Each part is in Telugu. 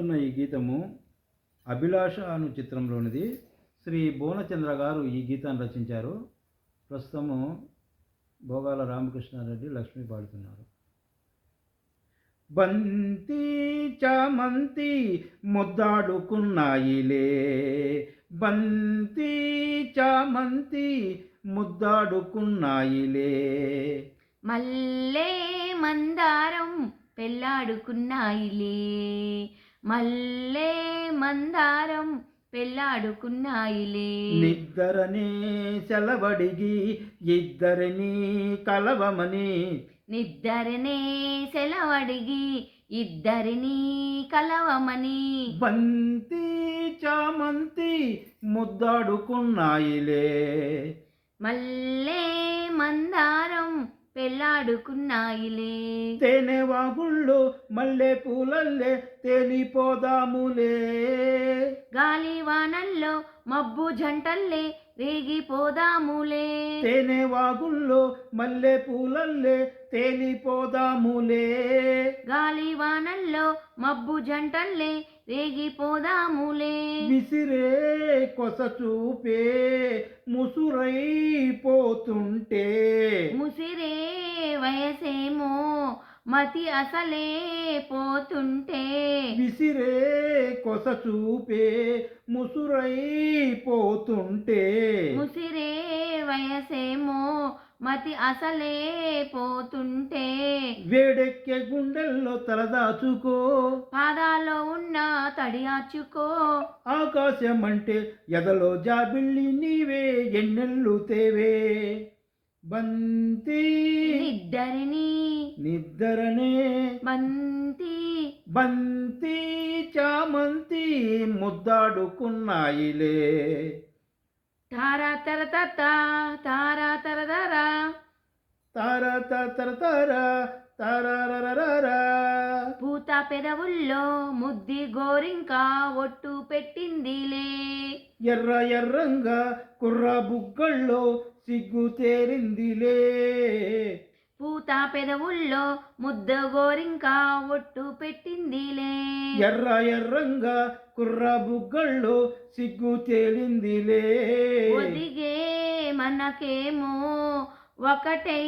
ఉన్న ఈ గీతము అభిలాష అను చిత్రంలోనిది. శ్రీ భువనచంద్ర గారు ఈ గీతాన్ని రచించారు. ప్రస్తుతము భోగాల రామకృష్ణారెడ్డి లక్ష్మి పాడుతున్నారు. బంతి చామంతి ముద్దాడుకున్నాయిలే. బంతి చామంతి ముద్దాడుకున్నాయిలే. మల్లే మందారం పెళ్ళాడుకున్నాయిలే. మల్లే మందారం పెళ్ళాడుకున్నాయిలే. నిద్దరనే సెలవడిగి ఇద్దరిని కలవమని. నిద్దరనే సెలవడిగి ఇద్దరిని కలవమని. బంతి చామంతి ముద్దాడుకున్నాయిలే. మల్లే మందారం పెళ్ళాడుకున్నాయిలే. తేనె వాగుల్లో మల్లె పూలల్లే తేలిపోదాములే. గాలి వానల్లో మబ్బు జంటల్లే రేగిపోదాములే. తేనె వాగుల్లో మల్లె పూలల్లే తేలిపోదాములే. గాలి వానల్లో మబ్బు జంటల్లే రేగిపోదాములే. విసిరే కొస చూపే ముసురైపోతుంటే ముసిరే వయసేమో మతి అసలే పోతుంటే. విసిరే కొస చూపే ముసురైపోతుంటే. ముసిరే వయసేమో మతి అసలే పోతుంటే. వేడెక్కే గుండెల్లో తలదాచుకో. పాదాల్లో ఉన్న తడియాచుకో ఆకాశం అంటే ఎదలో జాబిల్లి నీవే ఎన్నెల్లు తేవే. బంతి ఇద్దరిని నిద్దరనే బంతి బంతి చామంతి ముద్దాడుకున్నాయిలే తారా తర తారా తర తరా తార తర తార. పూత పెదవుల్లో ముద్ది గోరింక ఒట్టు పెట్టిందిలే? ఎర్ర ఎర్రంగా కుర్ర బుగ్గల్లో సిగ్గు తేరిందిలే. పూత పెదవుల్లో ముద్ద గోరింక ఒట్టు పెట్టిందిలే? ఎర్ర ఎర్రంగా కుర్ర బుగ్గల్లో సిగ్గు తేలిందిలే ఒదిగే మనకేమో ఒకటై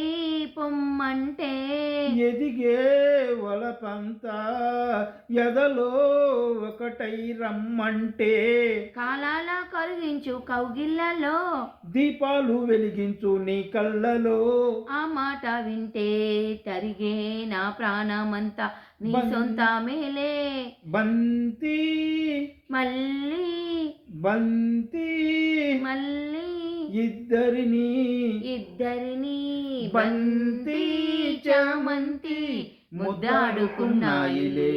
పొమ్మంటే ఎదిగే వలపంతా ఎదలో ఒకటై రమ్మంటే కాలాల కరిగించు కౌగిళ్ళలో దీపాలు వెలిగించు నీ కళ్ళలో ఆ మాట వింటే తరిగే నా ప్రాణమంతా నీ సొంత మేలే. బంతి మళ్ళీ బంతి మళ్ళీ ఇద్దరిని ఇద్దరిని బంతి చామంతి ముద్దాడుకున్నాయిలే.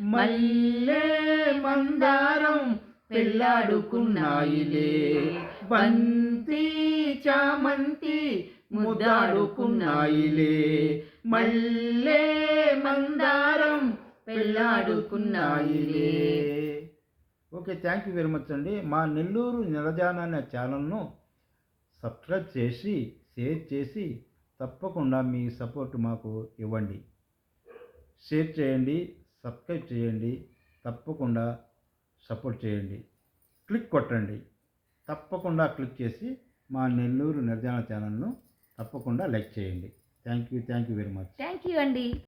మల్లె మందారం పెళ్ళాడుకున్నాయిలే బంతి చామంతి ముద్దాడుకున్నాయిలే. మల్లె మందారం పెళ్ళాడుకున్నాయిలే okay thank you very much అండి. మా నెల్లూరు నిరజాన అనే ఛానల్ను సబ్స్క్రైబ్ చేసి షేర్ చేసి తప్పకుండా మీ సపోర్ట్ మాకు ఇవ్వండి. షేర్ చేయండి సబ్స్క్రైబ్ చేయండి తప్పకుండా సపోర్ట్ చేయండి. క్లిక్ కొట్టండి. తప్పకుండా క్లిక్ చేసి మా నెల్లూరు నిర్జాన ఛానల్ను తప్పకుండా లైక్ చేయండి. Thank you thank you very much. Thank you అండి.